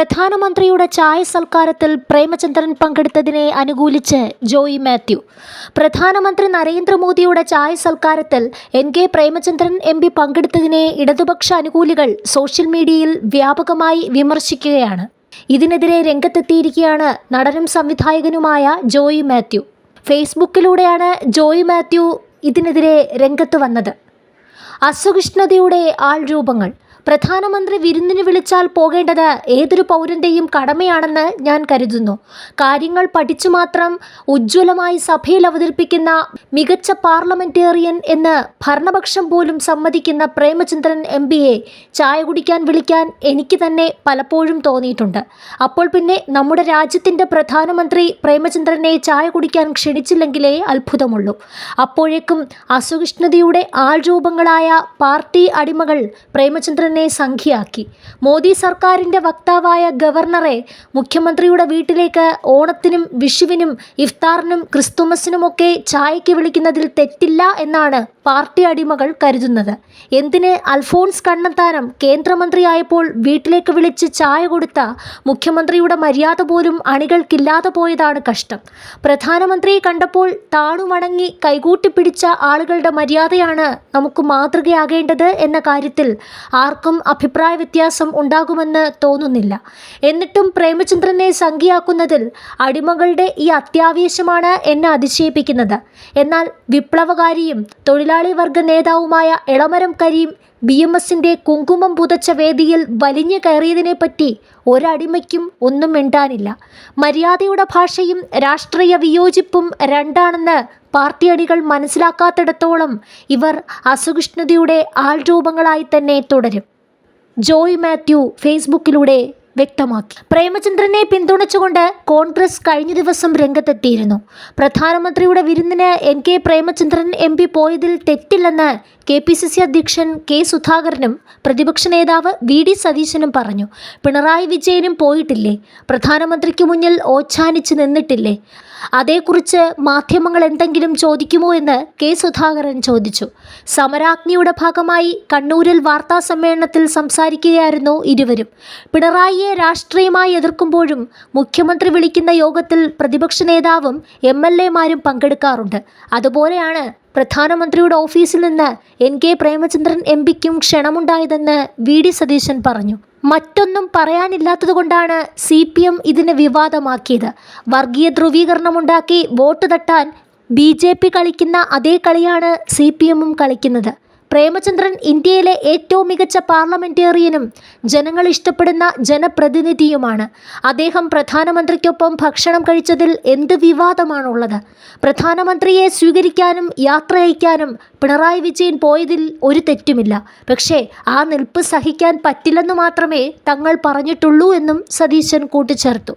പ്രധാനമന്ത്രിയുടെ ചായ സൽക്കാരത്തിൽ പ്രേമചന്ദ്രൻ പങ്കെടുത്തതിനെ അനുകൂലിച്ച് ജോയി മാത്യു. പ്രധാനമന്ത്രി നരേന്ദ്രമോദിയുടെ ചായ സൽക്കാരത്തിൽ N K Premachandran M P പങ്കെടുത്തതിനെ ഇടതുപക്ഷ അനുകൂലികൾ സോഷ്യൽ മീഡിയയിൽ വ്യാപകമായി വിമർശിക്കുകയാണ്. ഇതിനെതിരെ രംഗത്തെത്തിയിരിക്കുകയാണ് നടനും സംവിധായകനുമായ ജോയി മാത്യു. ഫേസ്ബുക്കിലൂടെയാണ് ജോയി മാത്യു ഇതിനെതിരെ രംഗത്ത് വന്നത്. അസുകൃഷ്ണതയുടെ ആൾരൂപങ്ങൾ. പ്രധാനമന്ത്രി വിരുന്നിന് വിളിച്ചാൽ പോകേണ്ടത് ഏതൊരു പൗരന്റെയും കടമയാണെന്ന് ഞാൻ കരുതുന്നു. കാര്യങ്ങൾ പഠിച്ചു മാത്രം ഉജ്ജ്വലമായി സഭയിൽ അവതരിപ്പിക്കുന്ന മികച്ച പാർലമെന്റേറിയൻ എന്ന് ഭരണപക്ഷം പോലും സമ്മതിക്കുന്ന പ്രേമചന്ദ്രൻ എം ചായ കുടിക്കാൻ വിളിക്കാൻ എനിക്ക് തന്നെ പലപ്പോഴും തോന്നിയിട്ടുണ്ട്. അപ്പോൾ പിന്നെ നമ്മുടെ രാജ്യത്തിന്റെ പ്രധാനമന്ത്രി പ്രേമചന്ദ്രനെ ചായ കുടിക്കാൻ ക്ഷണിച്ചില്ലെങ്കിലേ അത്ഭുതമുള്ളൂ. അപ്പോഴേക്കും അസുകൃഷ്ണതയുടെ ആൾരൂപങ്ങളായ പാർട്ടി അടിമകൾ പ്രേമചന്ദ്രനെ സംഖ്യയാക്കി. മോദി സർക്കാരിന്റെ വക്താവായ ഗവർണറെ മുഖ്യമന്ത്രിയുടെ വീട്ടിലേക്ക് ഓണത്തിനും വിഷുവിനും ഇഫ്താറിനും ക്രിസ്തുമസിനുമൊക്കെ ചായയ്ക്ക് വിളിക്കുന്നതിൽ തെറ്റില്ല എന്നാണ് പാർട്ടി അടിമകൾ കരുതുന്നത്. എന്തിന് അൽഫോൺസ് കണ്ണന്താനം കേന്ദ്രമന്ത്രിയായപ്പോൾ വീട്ടിലേക്ക് വിളിച്ച് ചായ കൊടുത്ത മുഖ്യമന്ത്രിയുടെ മര്യാദ പോലും അണികൾക്കില്ലാതെ പോയതാണ് കഷ്ടം. പ്രധാനമന്ത്രിയെ കണ്ടപ്പോൾ താണുമണങ്ങി കൈകൂട്ടി പിടിച്ച ആളുകളുടെ മര്യാദയാണ് നമുക്ക് മാതൃകയാകേണ്ടത് എന്ന കാര്യത്തിൽ ആർക്കും അഭിപ്രായ വ്യത്യാസം ഉണ്ടാകുമെന്ന് തോന്നുന്നില്ല. എന്നിട്ടും പ്രേമചന്ദ്രനെ സംഖ്യയാക്കുന്നതിൽ അടിമകളുടെ ഈ അത്യാവേശമാണ് എന്നെ അതിശയിപ്പിക്കുന്നത്. എന്നാൽ വിപ്ലവകാരിയും തൊഴിലാളി വർഗ നേതാവുമായ എളമരം കരീം ബി എം എസിന്റെ കുങ്കുമം പുതച്ച വേദിയിൽ വലിഞ്ഞു കയറിയതിനെപ്പറ്റി ഒരടിമയ്ക്കും ഒന്നും മിണ്ടാനില്ല. മര്യാദയുടെ ഭാഷയും രാഷ്ട്രീയ വിയോജിപ്പും രണ്ടാണെന്ന് പാർട്ടി അണികൾ മനസ്സിലാക്കാത്തിടത്തോളം ഇവർ അസഹിഷ്ണുതയുടെ ആൾരൂപങ്ങളായി തന്നെ തുടരും. ജോയ് മാത്യു ഫേസ്ബുക്കിലൂടെ വ്യക്തമാക്കി. പ്രേമചന്ദ്രനെ പിന്തുണച്ചുകൊണ്ട് കോൺഗ്രസ് കഴിഞ്ഞ ദിവസം രംഗത്തെത്തിയിരുന്നു. പ്രധാനമന്ത്രിയുടെ വിരുന്നിന് N K Premachandran M P പോയതിൽ തെറ്റില്ലെന്ന് കെ പി സി സി അധ്യക്ഷൻ കെ സുധാകരനും പ്രതിപക്ഷ നേതാവ് വി ഡി സതീശനും പറഞ്ഞു. പിണറായി വിജയനും പോയിട്ടില്ലേ? പ്രധാനമന്ത്രിക്ക് മുന്നിൽ ഓച്ഛാനിച്ച് നിന്നിട്ടില്ലേ? അതേക്കുറിച്ച് മാധ്യമങ്ങൾ എന്തെങ്കിലും ചോദിക്കുമോ എന്ന് കെ സുധാകരൻ ചോദിച്ചു. സമരാജ്ഞിയുടെ ഭാഗമായി കണ്ണൂരിൽ വാർത്താ സമ്മേളനത്തിൽ സംസാരിക്കുകയായിരുന്നു ഇരുവരും. പിണറായിയെ രാഷ്ട്രീയമായി എതിർക്കുമ്പോഴും മുഖ്യമന്ത്രി വിളിക്കുന്ന യോഗത്തിൽ പ്രതിപക്ഷ നേതാവും എം എൽ എമാരും പങ്കെടുക്കാറുണ്ട്. അതുപോലെയാണ് പ്രധാനമന്ത്രിയുടെ ഓഫീസിൽ നിന്ന് എൻ കെ പ്രേമചന്ദ്രൻ എം പിക്കും ക്ഷണമുണ്ടായതെന്ന് വി ഡി സതീശൻ പറഞ്ഞു. മറ്റൊന്നും പറയാനില്ലാത്തതുകൊണ്ടാണ് സി പി എം ഇതിനെ വിവാദമാക്കിയത്. വർഗീയ ധ്രുവീകരണമുണ്ടാക്കി വോട്ട് തട്ടാൻ ബി ജെ പി കളിക്കുന്ന അതേ കളിയാണ് സി പി എമ്മും കളിക്കുന്നത്. പ്രേമചന്ദ്രൻ ഇന്ത്യയിലെ ഏറ്റവും മികച്ച പാർലമെന്റേറിയനും ജനങ്ങൾ ഇഷ്ടപ്പെടുന്ന ജനപ്രതിനിധിയുമാണ്. അദ്ദേഹം പ്രധാനമന്ത്രിക്കൊപ്പം ഭക്ഷണം കഴിച്ചതിൽ എന്ത് വിവാദമാണുള്ളത്? പ്രധാനമന്ത്രിയെ സ്വീകരിക്കാനും യാത്ര അയക്കാനും പിണറായി വിജയൻ പോയതിൽ ഒരു തെറ്റുമില്ല. പക്ഷേ ആ നിൽപ്പ് സഹിക്കാൻ പറ്റില്ലെന്ന് മാത്രമേ തങ്ങൾ പറഞ്ഞിട്ടുള്ളൂ എന്നും സതീശൻ കൂട്ടിച്ചേർത്തു.